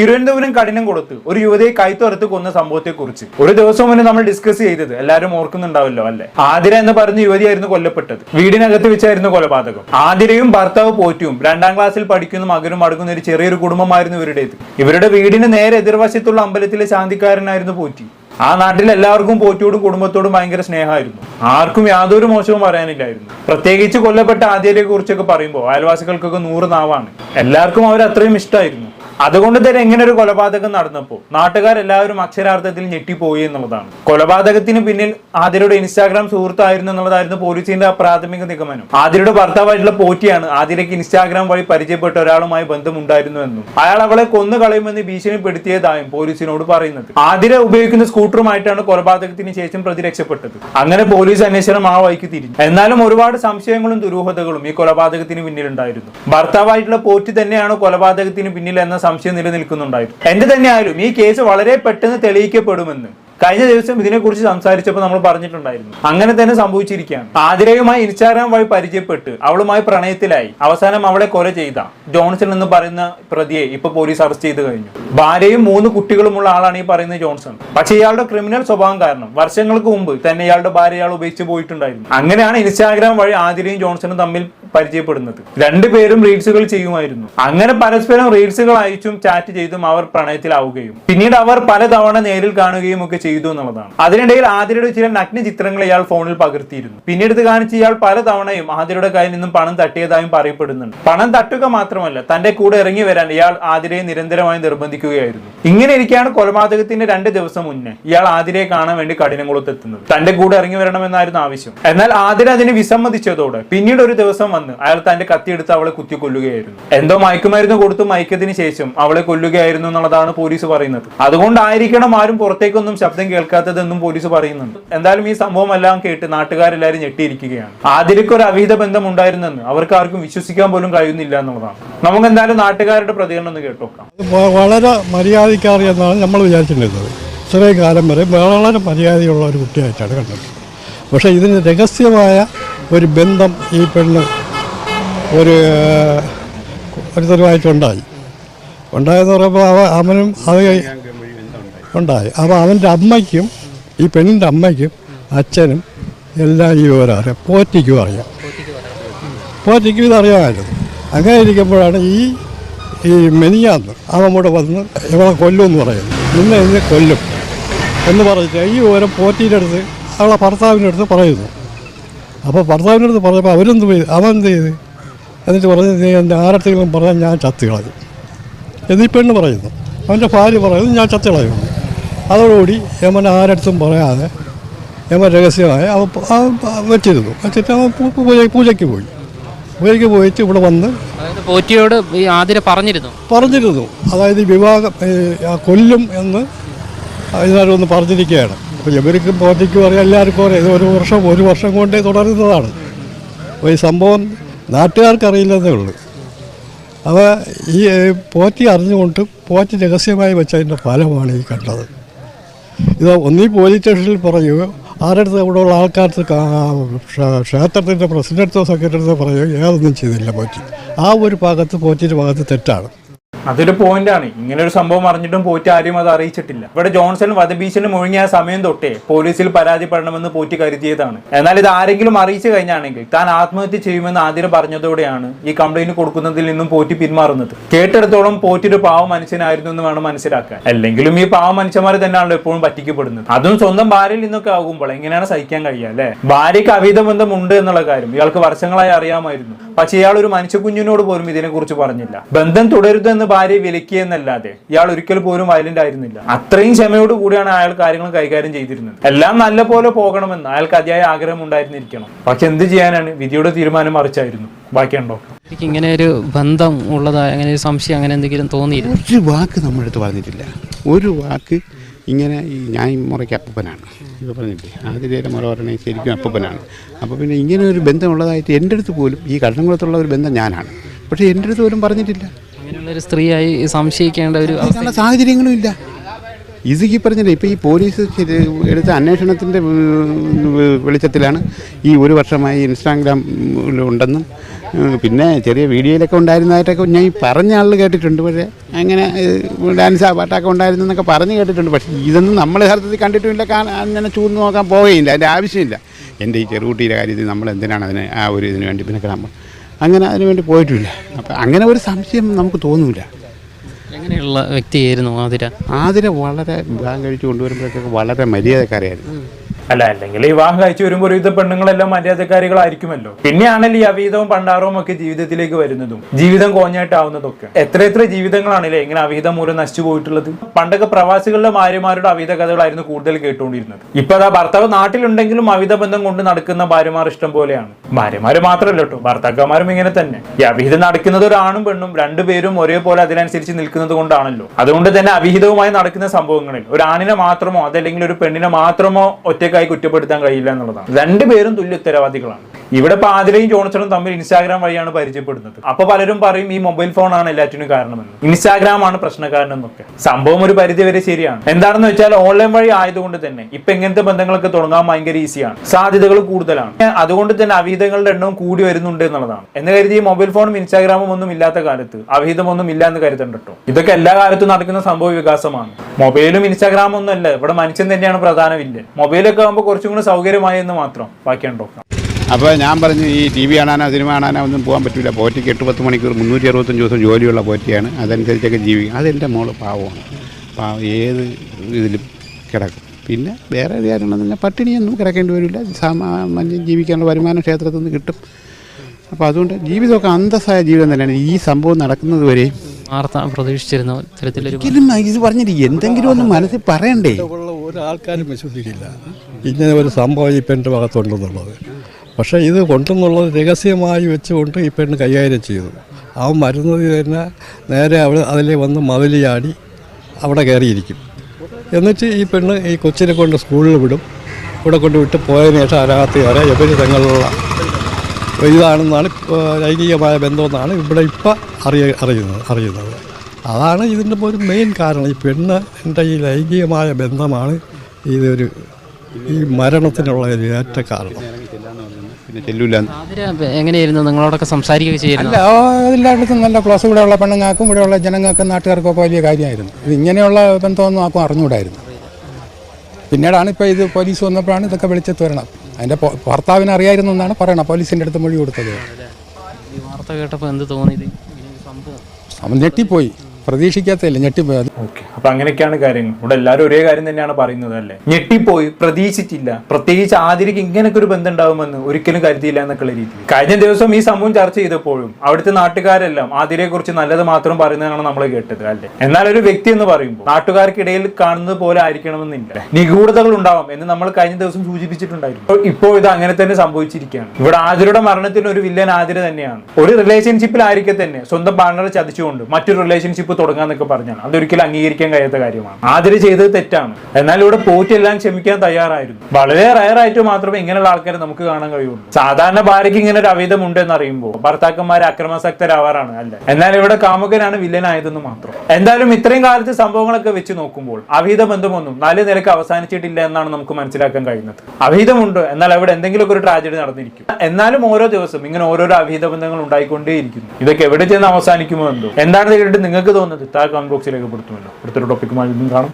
തിരുവനന്തപുരം കഠിനം കൊടുത്ത് ഒരു യുവതിയെ കൈത്തുറത്ത് കൊന്ന സംഭവത്തെ കുറിച്ച് ഒരു ദിവസം മുന്നേ നമ്മൾ ഡിസ്കസ് ചെയ്തത്. എല്ലാവരും ഓർക്കുന്നുണ്ടാവല്ലോ അല്ലെ? ആതിര എന്ന് പറഞ്ഞ യുവതിയായിരുന്നു കൊല്ലപ്പെട്ടത്. വീടിനകത്ത് വെച്ചായിരുന്നു കൊലപാതകം. ആതിരയും ഭർത്താവ് പോറ്റിയും രണ്ടാം ക്ലാസ്സിൽ പഠിക്കുന്ന മകനും അടങ്ങുന്ന ഒരു ചെറിയൊരു കുടുംബമായിരുന്നു ഇവരുടേത് ഇവരുടെ വീടിന് നേരെ എതിർവശത്തുള്ള അമ്പലത്തിലെ ശാന്തിക്കാരനായിരുന്നു പോറ്റി. ആ നാട്ടിൽ എല്ലാവർക്കും പോറ്റിയോടും കുടുംബത്തോടും ഭയങ്കര സ്നേഹമായിരുന്നു. ആർക്കും യാതൊരു മോശവും പറയാനില്ലായിരുന്നു. പ്രത്യേകിച്ച് കൊല്ലപ്പെട്ട ആദ്യരെ കുറിച്ചൊക്കെ പറയുമ്പോൾ അയൽവാസികൾക്കൊക്കെ നൂറ് നാവാണ്. എല്ലാവർക്കും അവർ അത്രയും ഇഷ്ടമായിരുന്നു അതുകൊണ്ട് തന്നെ എങ്ങനെ ഒരു കൊലപാതകം നടന്നപ്പോൾ നാട്ടുകാരെല്ലാവരും അക്ഷരാർത്ഥത്തിൽ ഞെട്ടിപ്പോയി എന്നുള്ളതാണ്. കൊലപാതകത്തിന് പിന്നിൽ ആതിരയുടെ ഇൻസ്റ്റാഗ്രാം സുഹൃത്തായിരുന്നു എന്നുള്ളതായിരുന്നു പോലീസിന്റെ പ്രാഥമിക നിഗമനം. ആതിരയുടെ ഭർത്താവായിട്ടുള്ള പോറ്റിയാണ് ആതിരയ്ക്ക് ഇൻസ്റ്റാഗ്രാം വഴി പരിചയപ്പെട്ട ഒരാളുമായി ബന്ധമുണ്ടായിരുന്നു എന്നും. അയാൾ അവളെ കൊന്നു കളയുമെന്ന് ഭീഷണിപ്പെടുത്തിയതായും പോലീസിനോട് പറയുന്നത്. ആതിര ഉപയോഗിക്കുന്ന സ്കൂട്ടറുമായിട്ടാണ് കൊലപാതകത്തിന് ശേഷം പ്രതി രക്ഷപ്പെട്ടത്. അങ്ങനെ പോലീസ് അന്വേഷണം ആ വഴിക്ക് തിരിഞ്ഞു. എന്നാലും ഒരുപാട് സംശയങ്ങളും ദുരൂഹതകളും ഈ കൊലപാതകത്തിന് പിന്നിലുണ്ടായിരുന്നു. ഭർത്താവായിട്ടുള്ള പോറ്റി തന്നെയാണ് കൊലപാതകത്തിന് പിന്നിൽ എന്ന സംശയം നിലനിൽക്കുന്നുണ്ടായിരുന്നു എന്ത് തന്നെയായാലും ഈ കേസ് വളരെ പെട്ടെന്ന് തെളിയിക്കപ്പെടുമെന്ന്. കഴിഞ്ഞ ദിവസം ഇതിനെക്കുറിച്ച് സംസാരിച്ചപ്പോൾ നമ്മൾ പറഞ്ഞിട്ടുണ്ടായിരുന്നു. അങ്ങനെ തന്നെ സംഭവിച്ചിരിക്കുകയാണ്. ആതിരയുമായി ഇൻസ്റ്റാഗ്രാം വഴി പരിചയപ്പെട്ട് അവളുമായി പ്രണയത്തിലായി. അവസാനം അവളെ കൊല ചെയ്ത ജോൺസൺ എന്ന് പറയുന്ന പ്രതിയെ ഇപ്പൊ പോലീസ് അറസ്റ്റ് ചെയ്ത് കഴിഞ്ഞു. ഭാര്യയും മൂന്ന് കുട്ടികളുമുള്ള ആളാണ് ഈ പറയുന്ന ജോൺസൺ. പക്ഷേ ഇയാളുടെ ക്രിമിനൽ സ്വഭാവം കാരണം വർഷങ്ങൾക്ക് മുമ്പ് തന്നെ ഇയാളുടെ ഭാര്യ ഇയാൾ ഉപയോഗിച്ച് പോയിട്ടുണ്ടായിരുന്നു. അങ്ങനെയാണ് ഇൻസ്റ്റാഗ്രാം വഴി ആതിരയും ജോൺസണും തമ്മിൽ പരിചയപ്പെടുന്നത്. രണ്ടുപേരും റീൽസുകൾ ചെയ്യുമായിരുന്നു. അങ്ങനെ പരസ്പരം റീൽസുകൾ അയച്ചും ചാറ്റ് ചെയ്തും അവർ പ്രണയത്തിലാവുകയും പിന്നീട് അവർ പലതവണ നേരിൽ കാണുകയും ഒക്കെ ചെയ്തു എന്നുള്ളതാണ്. അതിനിടയിൽ ആതിരയുടെ ചില നഗ്ന ചിത്രങ്ങൾ ഇയാൾ ഫോണിൽ പകർത്തിയിരുന്നു. പിന്നീട് ഇത് കാണിച്ച് ഇയാൾ പലതവണയും ആതിരയുടെ കയ്യിൽ നിന്നും പണം തട്ടിയതായും പറയപ്പെടുന്നുണ്ട്. പണം തട്ടുക മാത്രമല്ല തന്റെ കൂടെ ഇറങ്ങി വരാൻ ഇയാൾ ആതിരയെ നിരന്തരമായി നിർബന്ധിക്കുകയായിരുന്നു. ഇങ്ങനെ ഇരിക്കുകയാണ് കൊലപാതകത്തിന്റെ രണ്ട് ദിവസം മുന്നേ ഇയാൾ ആതിരയെ കാണാൻ വേണ്ടി കഠിനംകുളത്ത് എത്തുന്നത് തന്റെ കൂടെ ഇറങ്ങി വരണമെന്നായിരുന്നു ആവശ്യം. എന്നാൽ ആതിര അതിന് വിസമ്മതിച്ചതോടെ പിന്നീട് ഒരു ദിവസം വന്ന് അയാൾ തന്റെ കത്തിയെടുത്ത് അവളെ കുത്തി കൊല്ലുകയായിരുന്നു. എന്തോ മയക്കുമരുന്ന് കൊടുത്തു മയക്കത്തിന് ശേഷം അവളെ കൊല്ലുകയായിരുന്നു എന്നുള്ളതാണ് പോലീസ് പറയുന്നത്. അതുകൊണ്ടായിരിക്കണം ആരും പുറത്തേക്കൊന്നും ശബ്ദം കേൾക്കാത്തതെന്നും പോലീസ് പറയുന്നുണ്ട്. എന്തായാലും ഈ സംഭവം എല്ലാം കേട്ട് നാട്ടുകാരെല്ലാവരും ഞെട്ടിയിരിക്കുകയാണ്. ആതിരയ്ക്ക് ഒരു അവിഹിത ബന്ധം ഉണ്ടായിരുന്നെന്ന് അവർക്ക് ആർക്കും വിശ്വസിക്കാൻ പോലും കഴിയുന്നില്ല എന്നുള്ളതാണ്. നമുക്ക് എന്തായാലും നാട്ടുകാരുടെ പ്രതികരണം ഒന്ന് കേട്ടോക്കാം. വളരെ മര്യാദക്കാരിയെന്നാണ് നമ്മൾ വിചാരിച്ചിരുന്നത്. ഇത്രയും കാലം വരെ വളരെ മര്യാദയുള്ള ഒരു കുട്ടിയായിട്ടാണ് കണ്ടത്. പക്ഷേ ഇതിന് രഹസ്യമായ ഒരു ബന്ധം ഈ പെണ്ണ് ഒരു ഒരുത്തരുമായിട്ടുണ്ടായി ഉണ്ടായെന്ന് പറയുമ്പോൾ അവ അവനും അത് ഉണ്ടായി. അപ്പോൾ അവന്റെ അമ്മയ്ക്കും ഈ പെണ്ണിന്റെ അമ്മയ്ക്കും അച്ഛനും എല്ലാം ഈ വിവരം അറിയാം പോറ്റിക്കും അറിയാം. പോറ്റിക്കും ഇതറിയാമായിരുന്നു. അങ്ങനെ ഇരിക്കുമ്പോഴാണ് ഈ ഈ മെനിയാന്ന് അവൻ കൂടെ വന്ന് ഇവളെ കൊല്ലുമെന്ന് പറയുന്നു ഇന്ന് ഇന്ന് കൊല്ലും എന്ന് പറഞ്ഞിട്ട് ഈ വിവരം പോറ്റിയുടെ അടുത്ത് അവളെ ഭർത്താവിന്റെ അടുത്ത് പറയുന്നു. അപ്പോൾ ഭർത്താവിന്റെ അടുത്ത് പറഞ്ഞപ്പോൾ അവരെന്ത് അവൻ എന്ത് ചെയ്ത്? എന്നിട്ട് പറഞ്ഞു നീ എന്റെ ആരത്തെങ്കിലും പറഞ്ഞാൽ ഞാൻ ചത്ത് കളയും. എന്നീ പെണ്ണ് പറയുന്നു. അവന്റെ ഭാര്യ പറയുന്നു ഞാൻ ചത്ത് കളയുന്നു അതോടുകൂടി യമൻ ആരടുത്തും പറയാതെ യമൻ രഹസ്യമായി അവൻ വെച്ചിരുന്നു. വെച്ചിട്ട് അവൻ പൂജ പൂജയ്ക്ക് പോയി. പൂജയ്ക്ക് പോയിട്ട് ഇവിടെ വന്ന് പോറ്റിയോട് ഈ ആതിര പറഞ്ഞിരുന്നു. പറഞ്ഞിരുന്നു. അതായത് ഈ വിവാഹം കൊല്ലും എന്ന് ഇതിനകത്ത് ഒന്ന് പറഞ്ഞിരിക്കുകയാണ്. അപ്പോൾ ഇവർക്കും പോറ്റിക്കും അറിയാം എല്ലാവർക്കും അറിയാം. ഇത് ഒരു വർഷം ഒരു വർഷം കൊണ്ടേ തുടരുന്നതാണ്. അപ്പോൾ ഈ സംഭവം നാട്ടുകാർക്ക് അറിയില്ലെന്നേ ഉള്ളൂ. അപ്പോൾ ഈ പോറ്റി അറിഞ്ഞുകൊണ്ട് പോറ്റി രഹസ്യമായി വെച്ചതിന്റെ ഫലമാണ് ഈ കണ്ടത്. ഇത് ഒന്നീ പോലീസ് സ്റ്റേഷനിൽ പറയുകയോ ആരടുത്ത് അവിടെ ഉള്ള ആൾക്കാർക്ക് ക്ഷേത്രത്തിന്റെ പ്രസിഡന്റോ സെക്രട്ടറിയോ പറയുകയോ ഏതൊന്നും ചെയ്തില്ല പോറ്റി. ആ ഒരു ഭാഗത്ത് പോറ്റിന്റെ ഭാഗത്ത് തെറ്റാണ്. അതൊരു പോയിന്റ് ആണ്. ഇങ്ങനെ ഒരു സംഭവം അറിഞ്ഞിട്ടും പോറ്റി ആരും അത് അറിയിച്ചിട്ടില്ല. ഇവിടെ ജോൺസൺ വധഭീഷണി മുഴങ്ങിയ സമയം തൊട്ടേ പോലീസിൽ പരാതിപ്പെടണമെന്ന് പോറ്റി കരുതിയതാണ്. എന്നാൽ ഇത് ആരെങ്കിലും അറിയിച്ചു കഴിഞ്ഞാണെങ്കിൽ താൻ ആത്മഹത്യ ചെയ്യുമെന്ന് ആദ്യം പറഞ്ഞതോടെയാണ് ഈ കംപ്ലൈന്റ് കൊടുക്കുന്നതിൽ നിന്നും പോറ്റി പിന്മാറുന്നത്. കേട്ടിടത്തോളം പോറ്റി ഒരു പാവ മനുഷ്യനായിരുന്നു എന്ന് വേണം മനസ്സിലാക്കാൻ. അല്ലെങ്കിലും ഈ പാവ മനുഷ്യന്മാരെ തന്നെയാണല്ലോ എപ്പോഴും പറ്റിക്കപ്പെടുന്നത്. അതും സ്വന്തം ഭാര്യയിൽ നിന്നൊക്കെ ആകുമ്പോൾ എങ്ങനെയാണ് സഹിക്കാൻ കഴിയുക അല്ലെ? ഭാര്യയ്ക്ക് അവിധ ബന്ധം ഉണ്ട് എന്നുള്ള കാര്യം ഇയാൾക്ക് വർഷങ്ങളായി അറിയാമായിരുന്നു. പക്ഷെ ഇയാൾ ഒരു മനുഷ്യ കുഞ്ഞിനോട് പോലും ഇതിനെക്കുറിച്ച് പറഞ്ഞില്ല. ബന്ധം തുടരുതെന്ന് ഭാര്യ വിലക്കിയെന്നല്ലാതെ ഇയാൾ ഒരിക്കൽ പോലും വയലന്റ് ആയിരുന്നില്ല. അത്രയും ക്ഷമയോട് കൂടിയാണ് അയാൾ കാര്യങ്ങൾ കൈകാര്യം ചെയ്തിരുന്നത്. എല്ലാം നല്ല പോലെ പോകണമെന്ന് അയാൾക്ക് അതിയായ ആഗ്രഹം ഉണ്ടായിരുന്നിരിക്കണം. പക്ഷെ എന്ത് ചെയ്യാനാണ്? വിധിയുടെ തീരുമാനം മറിച്ചായിരുന്നു. ബാക്കിയുണ്ടോ? എനിക്ക് ഇങ്ങനെ ഒരു ബന്ധം ഉള്ളതായ അങ്ങനെ ഒരു സംശയം അങ്ങനെ എന്തെങ്കിലും തോന്നിയില്ല ഒരു വാക്ക് നമ്മുടെ അടുത്ത് പറഞ്ഞിട്ടില്ല. ഒരു വാക്ക് ഇങ്ങനെ ഈ ഞാൻ ഈ മുറയ്ക്ക് അപ്പനാണ് ഇപ്പോൾ പറഞ്ഞില്ലേ? ആതിരേരെ മുറ പറയണേ ശരിക്കും അപ്പനാണ് അപ്പോൾ പിന്നെ ഇങ്ങനെ ഒരു ബന്ധമുള്ളതായിട്ട് എന്റെ അടുത്ത് പോലും ഈ കള്ളംകുളത്തുള്ള ഒരു ബന്ധം ഞാനാണ്. പക്ഷേ എന്റെ അടുത്ത് പോലും പറഞ്ഞിട്ടില്ല. അങ്ങനെയുള്ള ഒരു സ്ത്രീയായി സംശയിക്കേണ്ട ഒരു സാഹചര്യങ്ങളും ഇല്ല. ഇത് ഈ പറഞ്ഞില്ലേ? ഇപ്പോൾ ഈ പോലീസ് എടുത്ത അന്വേഷണത്തിന്റെ വെളിച്ചത്തിലാണ് ഈ ഒരു വർഷമായി ഇൻസ്റ്റാഗ്രാം ഉണ്ടെന്നും ഉം, പിന്നെ ചെറിയ വീഡിയോയിലൊക്കെ ഉണ്ടായിരുന്നതായിട്ടൊക്കെ ഞാൻ ഈ പറഞ്ഞ ആളിൽ കേട്ടിട്ടുണ്ട്. പക്ഷേ അങ്ങനെ ഡാൻസ് ആ പാട്ടൊക്കെ ഉണ്ടായിരുന്നു എന്നൊക്കെ പറഞ്ഞ് കേട്ടിട്ടുണ്ട്. പക്ഷേ ഇതൊന്നും നമ്മൾ യഥാർത്ഥത്തിൽ കണ്ടിട്ടുമില്ല. അങ്ങനെ ചൂന്ന് നോക്കാൻ പോവുകയില്ല. അതിന്റെ ആവശ്യമില്ല. എന്റെ ഈ ചെറുകുട്ടിയുടെ കാര്യത്തിൽ നമ്മൾ എന്തിനാണ് അതിന് ആ ഒരു ഇതിന് വേണ്ടി പിന്നെ നമ്മൾ അങ്ങനെ അതിന് വേണ്ടി പോയിട്ടില്ല. അപ്പം അങ്ങനെ ഒരു സംശയം നമുക്ക് തോന്നില്ല എങ്ങനെയുള്ള വ്യക്തിയായിരുന്നു ആതിര? ആതിര വളരെ വിവാഹം കഴിച്ച് കൊണ്ടുവരുമ്പോഴൊക്കെ വളരെ മര്യാദക്കാരായിരുന്നു അല്ല അല്ലെങ്കിൽ വിവാഹം കഴിച്ചു വരുമ്പോൾ ഒരുവിധ പെണ്ണുങ്ങളെല്ലാം മര്യാദക്കാരികളായിരിക്കുമല്ലോ. പിന്നെയാണല്ലോ ഈ അവിഹിതവും പണ്ടാറവും ഒക്കെ ജീവിതത്തിലേക്ക് വരുന്നതും ജീവിതം കോഞ്ഞായിട്ടാവുന്നതൊക്കെ. എത്ര എത്ര ജീവിതങ്ങളാണല്ലേ ഇങ്ങനെ അവിഹിതം മൂലം നശിച്ചു പോയിട്ടുള്ളത്? പണ്ടൊക്കെ പ്രവാസികളുടെ ഭാര്യമാരുടെ അവിഹിത കഥകളായിരുന്നു കൂടുതൽ കേട്ടുകൊണ്ടിരുന്നത്. ഇപ്പൊ അതാ ഭർത്താവ് നാട്ടിലുണ്ടെങ്കിലും അവിഹിത ബന്ധം കൊണ്ട് നടക്കുന്ന ഭാര്യമാർ ഇഷ്ടം പോലെയാണ്. ഭാര്യമാര് മാത്രമല്ല കേട്ടോ ഭർത്താക്കന്മാരും ഇങ്ങനെ തന്നെ. ഈ അവിഹിതം നടക്കുന്നത് ഒരു ആണും പെണ്ണും രണ്ടുപേരും ഒരേപോലെ അതിനനുസരിച്ച് നിൽക്കുന്നത് കൊണ്ടാണല്ലോ. അതുകൊണ്ട് തന്നെ അവിഹിതവുമായി നടക്കുന്ന സംഭവങ്ങളിൽ ഒരു ആണിനെ മാത്രമോ അതല്ലെങ്കിൽ ഒരു പെണ്ണിനെ മാത്രമോ കുറ്റപ്പെടുത്താൻ കഴിയില്ല എന്നുള്ളതാണ്. രണ്ടുപേരും തുല്യ ഉത്തരവാദികളാണ്. ഇവിടെ ഇപ്പൊ ആതിരയും ജോൺസണും തമ്മിൽ ഇൻസ്റ്റാഗ്രാം വഴിയാണ് പരിചയപ്പെടുന്നത്. അപ്പൊ പലരും പറയും ഈ മൊബൈൽ ഫോൺ ആണ് എല്ലാറ്റിനും കാരണമെന്ന്. ഇൻസ്റ്റാഗ്രാം ആണ് പ്രശ്നക്കാരനെന്നൊക്കെ സംഭവം ഒരു പരിധി വരെ ശരിയാണ്. എന്താണെന്ന് വെച്ചാൽ ഓൺലൈൻ വഴി ആയതുകൊണ്ട് തന്നെ ഇപ്പൊ ഇങ്ങനത്തെ ബന്ധങ്ങളൊക്കെ തുടങ്ങാൻ ഭയങ്കര ഈസിയാണ് സാധ്യതകൾ കൂടുതലാണ്. അതുകൊണ്ട് തന്നെ അവിഹിതങ്ങളുടെ എണ്ണവും കൂടി വരുന്നുണ്ട് എന്നുള്ളതാണ്. എന്ന് കരുതി ഈ മൊബൈൽ ഫോണും ഇൻസ്റ്റാഗ്രാമും ഒന്നും ഇല്ലാത്ത കാലത്ത് അവിഹിതമൊന്നും ഇല്ല എന്ന് കരുതണ്ട കേട്ടോ ഇതൊക്കെ എല്ലാ കാലത്തും നടക്കുന്ന സംഭവ വികാസമാണ്. മൊബൈലും ഇൻസ്റ്റാഗ്രാമും ഒന്നും അല്ല ഇവിടെ മനുഷ്യൻ തന്നെയാണ് പ്രധാനമില്ല മൊബൈലൊക്കെ ആകുമ്പോൾ കുറച്ചും കൂടി സൗകര്യമായി എന്ന് മാത്രം. ബാക്കിയുണ്ടോ അപ്പോൾ ഞാൻ പറഞ്ഞു ഈ ടി വി കാണാനോ സിനിമ കാണാനോ ഒന്നും പോകാൻ പറ്റില്ല പോറ്റിക്ക് എട്ട് പത്ത് മണിക്കൂർ മുന്നൂറ്റി അറുപത്തഞ്ച് ദിവസം ജോലിയുള്ള പോറ്റിയാണ്. അതനുസരിച്ചൊക്കെ ജീവിക്കും. അതെന്റെ മോൾ പാവമാണ്. പാവം ഏത് ഇതിലും കിടക്കും. പിന്നെ വേറെ എന്ന് പറഞ്ഞാൽ പട്ടിണിയൊന്നും കിടക്കേണ്ടി വരില്ല. സാമാന്യം ജീവിക്കാനുള്ള വരുമാനം ക്ഷേത്രത്തിൽ നിന്ന് കിട്ടും. അപ്പോൾ അതുകൊണ്ട് ജീവിതമൊക്കെ അന്തസ്സായ ജീവിതം തന്നെയാണ്. ഈ സംഭവം നടക്കുന്നത് വരെയും വാർത്ത പ്രതീക്ഷിച്ചിരുന്ന ഒരിക്കലും ഇത് പറഞ്ഞിട്ട് എന്തെങ്കിലും ഒന്ന് മനസ്സിൽ പറയണ്ടേ? ഒരാൾക്കാരും വിശ്വസിക്കില്ല. ഇങ്ങനെ ഒരു സംഭവം ഇപ്പം എന്റെ ഭാഗത്തുണ്ടെന്നുള്ളത് പക്ഷേ ഇത് കൊണ്ടെന്നുള്ളത് രഹസ്യമായി വെച്ചുകൊണ്ട് ഈ പെണ്ണ് കൈകാര്യം ചെയ്തു. അവൻ വരുന്നത് തന്നെ നേരെ അവിടെ അതിലെ വന്ന് മതിലിയാടി അവിടെ കയറിയിരിക്കും. എന്നിട്ട് ഈ പെണ്ണ് ഈ കൊച്ചിനെ കൊണ്ട് സ്കൂളിൽ വിടും. ഇവിടെ കൊണ്ട് വിട്ട് പോയതിനു ശേഷം അതിനകത്ത് കയറാം ഇവർ തങ്ങളുള്ള ഇതാണെന്നാണ് ലൈംഗികമായ ബന്ധമെന്നാണ് ഇവിടെ ഇപ്പം അറിയ അറിയുന്നത് അറിയുന്നത്. അതാണ് ഇതിന്റെ ഒരു മെയിൻ കാരണം. ഈ പെണ്ണ് എന്റെ ഈ ലൈംഗികമായ ബന്ധമാണ്. ഇതൊരു ഈ മരണത്തിനുള്ള ഒരു ഏറ്റ കാരണം. പിന്നെ ചെല്ലൂല എങ്ങനെയായിരുന്നു? നിങ്ങളോടൊക്കെ സംസാരിക്കുകയൊക്കെ ചെയ്യുന്നത് അല്ല എല്ലായിടത്തും നല്ല ക്ലാസ് ഇവിടെയുള്ള പെണ്ണുങ്ങൾക്കും ഇവിടെയുള്ള ജനങ്ങൾക്കും നാട്ടുകാർക്കും ഒക്കെ വലിയ കാര്യമായിരുന്നു. ഇത് ഇങ്ങനെയുള്ള ബന്ധമൊന്നും ആർക്കും അറിഞ്ഞുകൂടായിരുന്നു. പിന്നീടാണ് ഇപ്പോൾ ഇത് പോലീസ് വന്നപ്പോഴാണ് ഇതൊക്കെ വെളിച്ചത്ത് വരണം. അതിന്റെ പൊ- ഭർത്താവിന് അറിയായിരുന്നു എന്നാണ് പറയണം പോലീസിന്റെ അടുത്ത് മൊഴി കൊടുത്തത്. ഈ വാർത്ത കേട്ടപ്പോൾ എന്ത് തോന്നി ഇത്? ഇങ്ങനെ ഒരു സംഭവം അവൻ ഞെട്ടിപ്പോയി പ്രതീക്ഷിക്കാത്തല്ലേ ഞെട്ടിപ്പോയി. അത് ഓക്കെ അപ്പൊ അങ്ങനെയൊക്കെയാണ് കാര്യങ്ങൾ. ഇവിടെ എല്ലാവരും ഒരേ കാര്യം തന്നെയാണ് പറയുന്നത് അല്ലേ? ഞെട്ടിപ്പോയി പ്രതീക്ഷിച്ചില്ല. പ്രത്യേകിച്ച് ആതിരയ്ക്ക് ഇങ്ങനൊക്കെ ഒരു ബന്ധം ഉണ്ടാവുമെന്ന് ഒരിക്കലും കരുതിയില്ല എന്നൊക്കെയുള്ള രീതി കഴിഞ്ഞ ദിവസം ഈ സംഭവം ചർച്ച ചെയ്തപ്പോഴും അവിടുത്തെ നാട്ടുകാരെല്ലാം ആതിരയെ കുറിച്ച് നല്ലത് മാത്രം പറയുന്നതാണ് നമ്മൾ കേട്ടത് അല്ലേ? എന്നാൽ ഒരു വ്യക്തി എന്ന് പറയുമ്പോൾ നാട്ടുകാർക്കിടയിൽ കാണുന്നത് പോലെ ആയിരിക്കണമെന്നില്ല. നിഗൂഢതകൾ ഉണ്ടാവാം എന്ന് നമ്മൾ കഴിഞ്ഞ ദിവസം സൂചിപ്പിച്ചിട്ടുണ്ടായിരുന്നു. ഇപ്പോൾ ഇത് അങ്ങനെ തന്നെ സംഭവിച്ചിരിക്കുകയാണ്. ഇവിടെ ആതിരയുടെ മരണത്തിന് ഒരു വില്ലൻ ആതിര തന്നെയാണ്. ഒരു റിലേഷൻഷിപ്പിലായിരിക്കെ തന്നെ സ്വന്തം പാർട്ണറെ ചതിച്ചുകൊണ്ട് മറ്റൊരു റിലേഷൻഷിപ്പ് തുടങ്ങാന്നൊക്കെ പറഞ്ഞാണ്. അതൊരിക്കലും അംഗീകരിക്കാൻ കഴിയാത്ത കാര്യമാണ്. ആതിര് ചെയ്തത് തെറ്റാണ്. എന്നാൽ ഇവിടെ പോറ്റെല്ലാം ക്ഷമിക്കാൻ തയ്യാറായിരുന്നു. വളരെ റയറായിട്ട് മാത്രമേ ഇങ്ങനെയുള്ള ആൾക്കാരെ നമുക്ക് കാണാൻ കഴിയുള്ളൂ. സാധാരണ ഭാര്യയ്ക്ക് ഇങ്ങനെ ഒരു അവിധം ഉണ്ട് എന്ന് അറിയുമ്പോൾ ഭർത്താക്കന്മാർ അക്രമാസക്തരാവാറാണ് അല്ല? എന്നാൽ ഇവിടെ കാമുകനാണ് വില്ലനായതെന്ന് മാത്രം. എന്തായാലും ഇത്രയും കാലത്തെ സംഭവങ്ങളൊക്കെ വെച്ച് നോക്കുമ്പോൾ അവിഹിത ബന്ധമൊന്നും നല്ല നിലയ്ക്ക് അവസാനിച്ചിട്ടില്ല എന്നാണ് നമുക്ക് മനസ്സിലാക്കാൻ കഴിയുന്നത്. അവിഹിതമുണ്ട്? എന്നാൽ അവിടെ എന്തെങ്കിലുമൊക്കെ ഒരു ട്രാജഡി നടന്നിരിക്കും. എന്നാലും ഓരോ ദിവസം ഇങ്ങനെ ഓരോരോ അവിഹിത ബന്ധങ്ങൾ ഉണ്ടായിക്കൊണ്ടേയിരിക്കുന്നു. ഇതൊക്കെ എവിടെ ചെന്ന് അവസാനിക്കുമോ എന്തോ? എന്താണെന്ന് കേട്ടിട്ട് നിങ്ങൾക്ക് തോന്നുന്നത്? താഴെ കമന്റ് ബോക്സിൽ രേഖപ്പെടുത്തുമല്ലോ അടുത്തൊരു ടോപ്പിക്കുമായി വീണ്ടും കാണും.